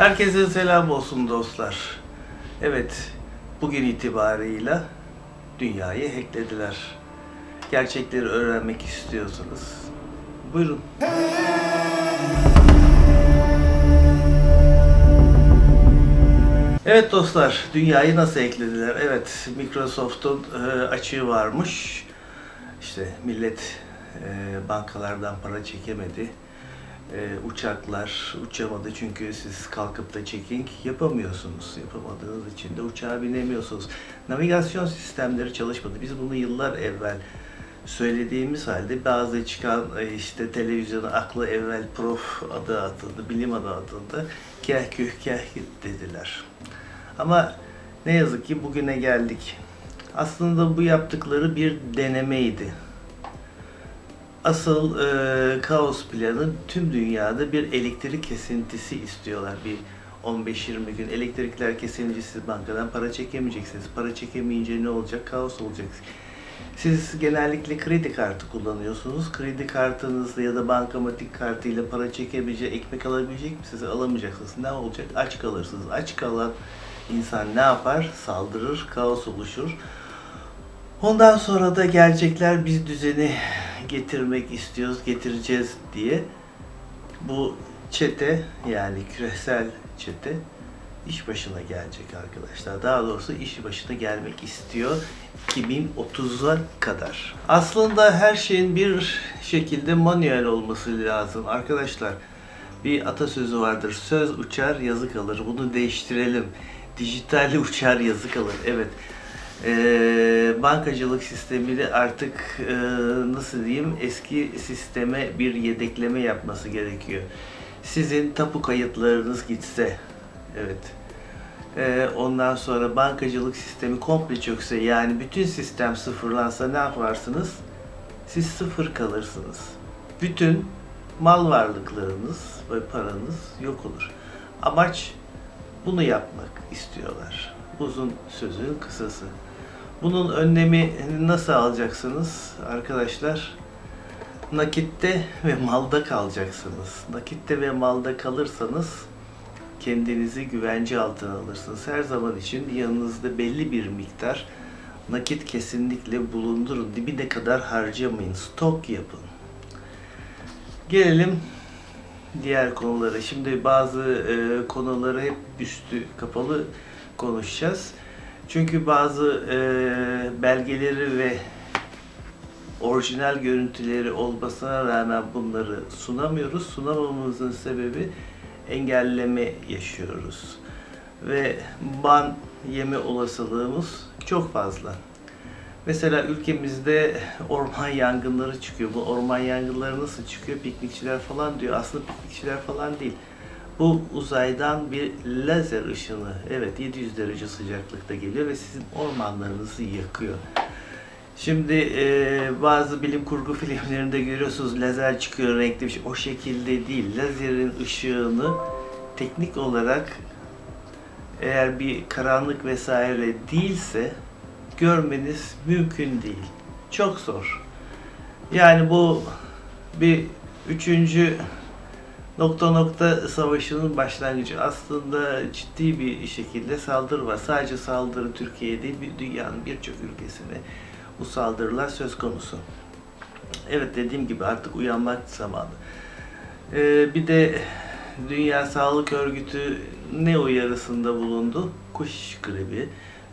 Herkese selam olsun dostlar. Evet, bugün itibarıyla dünyayı hacklediler. Gerçekleri öğrenmek istiyorsanız buyurun. Evet dostlar, dünyayı nasıl eklediler? Evet, Microsoft'un e, açığı varmış. İşte millet e, bankalardan para çekemedi. E, uçaklar uçamadı çünkü siz kalkıp da checking yapamıyorsunuz. Yapamadığınız için de uçağa binemiyorsunuz. Navigasyon sistemleri çalışmadı. Biz bunu yıllar evvel söylediğimiz halde bazı çıkan e, işte televizyona aklı evvel prof adı atıldı, bilim adı atıldı. Keh küh keh dediler. Ama ne yazık ki bugüne geldik. Aslında bu yaptıkları bir denemeydi. Asıl e, kaos planı tüm dünyada bir elektrik kesintisi istiyorlar. Bir 15-20 gün elektrikler kesilince siz bankadan para çekemeyeceksiniz. Para çekemeyince ne olacak? Kaos olacak. Siz genellikle kredi kartı kullanıyorsunuz. Kredi kartınızla ya da bankamatik kartıyla para çekebilecek, ekmek alabilecek misiniz? Alamayacaksınız. Ne olacak? Aç kalırsınız. Aç kalan insan ne yapar? Saldırır, kaos oluşur. Ondan sonra da gelecekler biz düzeni getirmek istiyoruz, getireceğiz diye bu çete yani küresel çete iş başına gelecek arkadaşlar. Daha doğrusu iş başına gelmek istiyor 2030'a kadar. Aslında her şeyin bir şekilde manuel olması lazım arkadaşlar. Bir atasözü vardır. Söz uçar, yazı kalır. Bunu değiştirelim. Dijital uçar, yazı kalır. Evet. Ee, bankacılık sistemiyle artık e, nasıl diyeyim eski sisteme bir yedekleme yapması gerekiyor. Sizin tapu kayıtlarınız gitse, evet. Ee, ondan sonra bankacılık sistemi komple çökse yani bütün sistem sıfırlansa ne yaparsınız? Siz sıfır kalırsınız. Bütün mal varlıklarınız ve paranız yok olur. Amaç bunu yapmak istiyorlar. Uzun sözün kısası. Bunun önlemi nasıl alacaksınız arkadaşlar? Nakitte ve malda kalacaksınız. Nakitte ve malda kalırsanız kendinizi güvence altına alırsınız. Her zaman için yanınızda belli bir miktar nakit kesinlikle bulundurun. Dibine kadar harcamayın. Stok yapın. Gelelim diğer konulara. Şimdi bazı e, konuları hep üstü kapalı konuşacağız. Çünkü bazı e, belgeleri ve orijinal görüntüleri olmasına rağmen bunları sunamıyoruz. Sunamamamızın sebebi engelleme yaşıyoruz. Ve ban yeme olasılığımız çok fazla. Mesela ülkemizde orman yangınları çıkıyor. Bu orman yangınları nasıl çıkıyor? Piknikçiler falan diyor. Aslında piknikçiler falan değil. Bu uzaydan bir lazer ışını, evet 700 derece sıcaklıkta geliyor ve sizin ormanlarınızı yakıyor. Şimdi e, bazı bilim kurgu filmlerinde görüyorsunuz lazer çıkıyor renkli bir şey. O şekilde değil. Lazerin ışığını teknik olarak eğer bir karanlık vesaire değilse görmeniz mümkün değil. Çok zor. Yani bu bir üçüncü nokta nokta savaşının başlangıcı. Aslında ciddi bir şekilde saldırı var. Sadece saldırı Türkiye'de değil, dünyanın birçok ülkesine bu saldırılar söz konusu. Evet dediğim gibi artık uyanmak zamanı. Ee, bir de Dünya Sağlık Örgütü ne uyarısında bulundu? Kuş gribi.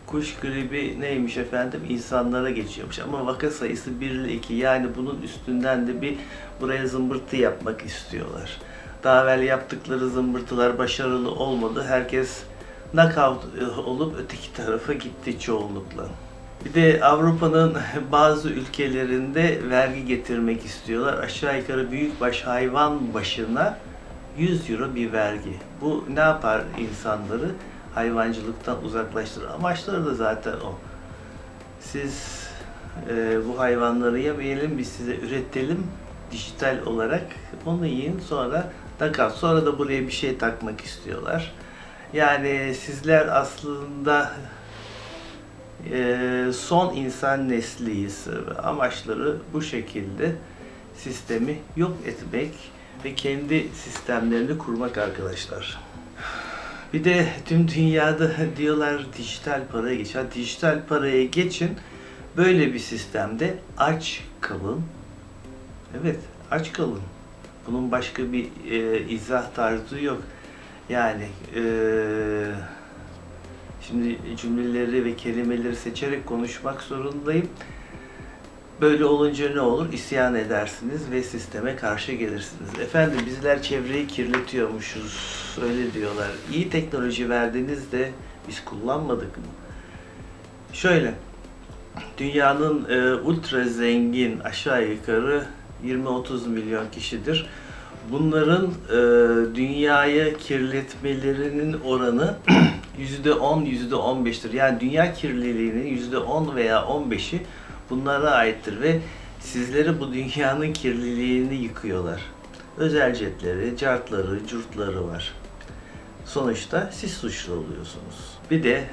Kuş gribi neymiş efendim? İnsanlara geçiyormuş ama vaka sayısı 1 ile 2 yani bunun üstünden de bir buraya zımbırtı yapmak istiyorlar. Daha evvel yaptıkları zımbırtılar başarılı olmadı. Herkes knockout olup öteki tarafa gitti çoğunlukla. Bir de Avrupa'nın bazı ülkelerinde vergi getirmek istiyorlar. Aşağı yukarı büyükbaş hayvan başına 100 euro bir vergi. Bu ne yapar insanları? Hayvancılıktan uzaklaştırır. Amaçları da zaten o. Siz e, bu hayvanları yemeyelim, biz size üretelim dijital olarak. Onu yiyin sonra takar. Sonra da buraya bir şey takmak istiyorlar. Yani sizler aslında e, son insan nesliyiz. Amaçları bu şekilde sistemi yok etmek ve kendi sistemlerini kurmak arkadaşlar. Bir de tüm dünyada diyorlar dijital paraya geç. Dijital paraya geçin. Böyle bir sistemde aç kalın. Evet, aç kalın. Bunun başka bir e, izah tarzı yok. Yani e, şimdi cümleleri ve kelimeleri seçerek konuşmak zorundayım. Böyle olunca ne olur? İsyan edersiniz ve sisteme karşı gelirsiniz. Efendim bizler çevreyi kirletiyormuşuz. Öyle diyorlar. İyi teknoloji verdiğinizde biz kullanmadık mı? Şöyle. Dünyanın e, ultra zengin aşağı yukarı 20-30 milyon kişidir. Bunların e, dünyayı kirletmelerinin oranı %10, %15'tir. Yani dünya kirliliğinin %10 veya 15'i bunlara aittir ve sizleri bu dünyanın kirliliğini yıkıyorlar. Özel jetleri, cartları, curtları var. Sonuçta siz suçlu oluyorsunuz. Bir de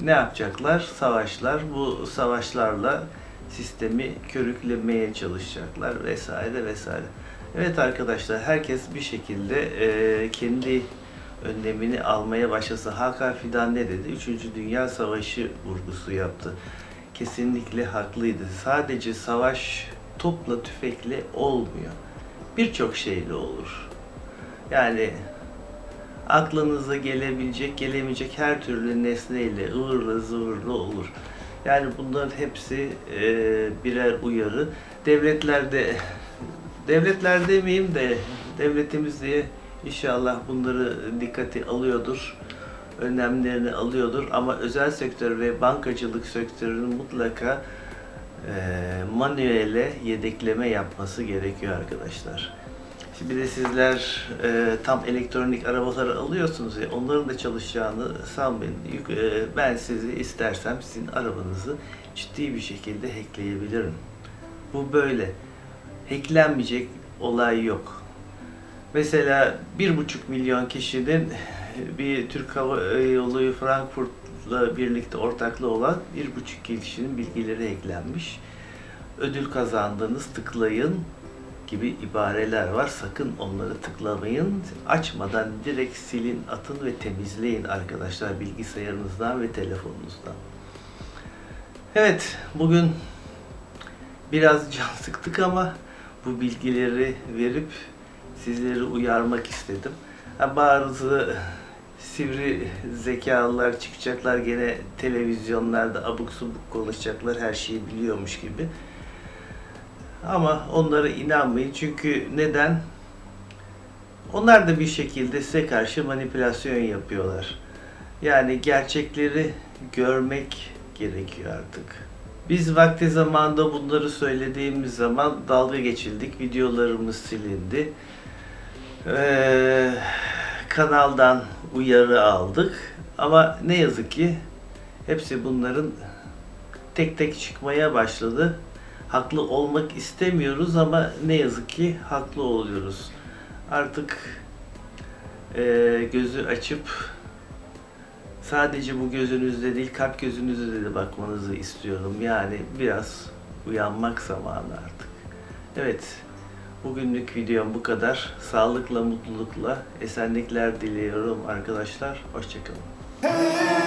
ne yapacaklar? Savaşlar. Bu savaşlarla sistemi körüklemeye çalışacaklar vesaire vesaire. Evet arkadaşlar herkes bir şekilde e, kendi önlemini almaya başlasa. Hakan Fidan ne dedi? Üçüncü Dünya Savaşı vurgusu yaptı. Kesinlikle haklıydı. Sadece savaş topla tüfekle olmuyor. Birçok şeyle olur. Yani aklınıza gelebilecek, gelemeyecek her türlü nesneyle ıvırlı zıvırlı olur. Yani bunların hepsi e, birer uyarı. Devletlerde, devletler demeyeyim de devletimiz diye inşallah bunları dikkate alıyordur. Önlemlerini alıyordur ama özel sektör ve bankacılık sektörünün mutlaka e, manuele yedekleme yapması gerekiyor arkadaşlar. Şimdi de sizler e, tam elektronik arabaları alıyorsunuz ya onların da çalışacağını sanmayın. E, ben sizi istersem sizin arabanızı ciddi bir şekilde hackleyebilirim. Bu böyle. Hacklenmeyecek olay yok. Mesela bir buçuk milyon kişinin bir Türk Hava Yolu Frankfurt'la birlikte ortaklığı olan bir buçuk kişinin bilgileri eklenmiş. Ödül kazandınız tıklayın gibi ibareler var. Sakın onları tıklamayın. Açmadan direkt silin, atın ve temizleyin arkadaşlar bilgisayarınızdan ve telefonunuzdan. Evet, bugün biraz can sıktık ama bu bilgileri verip sizleri uyarmak istedim. Bazı sivri zekalılar çıkacaklar gene televizyonlarda abuk subuk konuşacaklar her şeyi biliyormuş gibi. Ama onlara inanmayın çünkü neden? Onlar da bir şekilde size karşı manipülasyon yapıyorlar. Yani gerçekleri görmek gerekiyor artık. Biz vakti zamanında bunları söylediğimiz zaman dalga geçildik. Videolarımız silindi. Ee, kanaldan uyarı aldık. Ama ne yazık ki hepsi bunların tek tek çıkmaya başladı. Haklı olmak istemiyoruz ama ne yazık ki haklı oluyoruz. Artık eee, gözü açıp sadece bu gözünüzde değil kalp gözünüzde de bakmanızı istiyorum. Yani biraz uyanmak zamanı artık. Evet, bugünlük videom bu kadar. Sağlıkla, mutlulukla, esenlikler diliyorum arkadaşlar. Hoşçakalın.